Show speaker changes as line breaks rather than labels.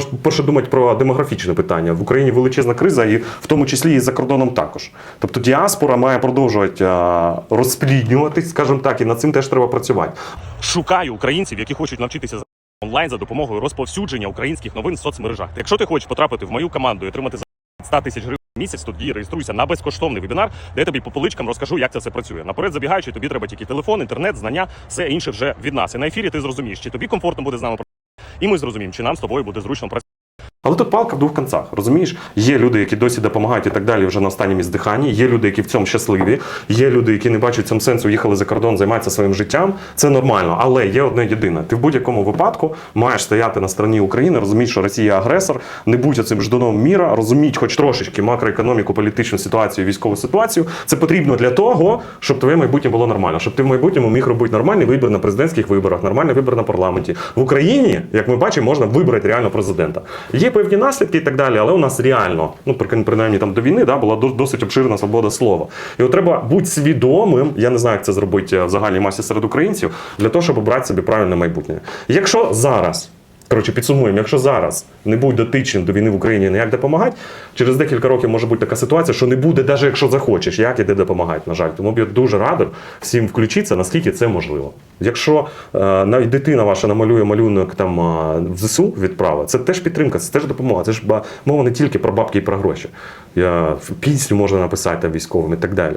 треба перше думати про демографічне питання. В Україні величезна криза, і в тому числі і за кордоном також. Тобто діаспора має продовжувати розпліднюватись, скажімо так, і над цим теж треба працювати.
Шукаю українців, які хочуть навчитися за- онлайн за допомогою розповсюдження українських новин в соцмережах. Якщо ти хочеш потрапити в мою команду і отримати за 100 тисяч гривень місяць, тоді реєструйся на безкоштовний вебінар, де я тобі по поличкам розкажу, як це все працює. Наперед забігаючи, тобі треба тільки телефон, інтернет, знання, все інше вже від нас. І на ефірі ти зрозумієш, чи тобі комфортно буде з нами і ми зрозуміємо, чи нам з тобою буде зручно працювати.
Але тут палка в двох концах, розумієш? Є люди, які досі допомагають і так далі вже на останньому здиханні. Є люди, які в цьому щасливі. Є люди, які не бачать в цьому сенсу, їхали за кордон, займаються своїм життям. Це нормально. Але є одне єдине. Ти в будь-якому випадку маєш стояти на стороні України, розуміти, що Росія агресор, не будь цим ждуном міра, розуміти хоч трошечки макроекономіку, політичну ситуацію, військову ситуацію. Це потрібно для того, щоб твоє майбутнє було нормально, щоб ти в майбутньому міг робити нормальний вибір на президентських виборах, нормальний вибір на парламенті. В Україні, як ми бачимо, можна вибрати реально президента. Є певні наслідки і так далі, але у нас реально, ну при- принаймні там до війни, да, була досить обширна свобода слова. І от треба бути свідомим. Я не знаю, як це зробити в загальній масі серед українців, для того, щоб обрати собі правильне майбутнє. Якщо зараз. Коротше, підсумуємо, якщо зараз не будь дотичним до війни в Україні ніяк допомагати, через декілька років може бути така ситуація, що не буде, навіть якщо захочеш, як іде допомагати, на жаль. Тому б я дуже радив всім включитися, наскільки це можливо. Якщо е, навіть дитина ваша намалює малюнок там е, в ЗСУ відправа, це теж підтримка, це теж допомога. Це ж мова не тільки про бабки і про гроші. Я, пісню можна написати військовим і так далі.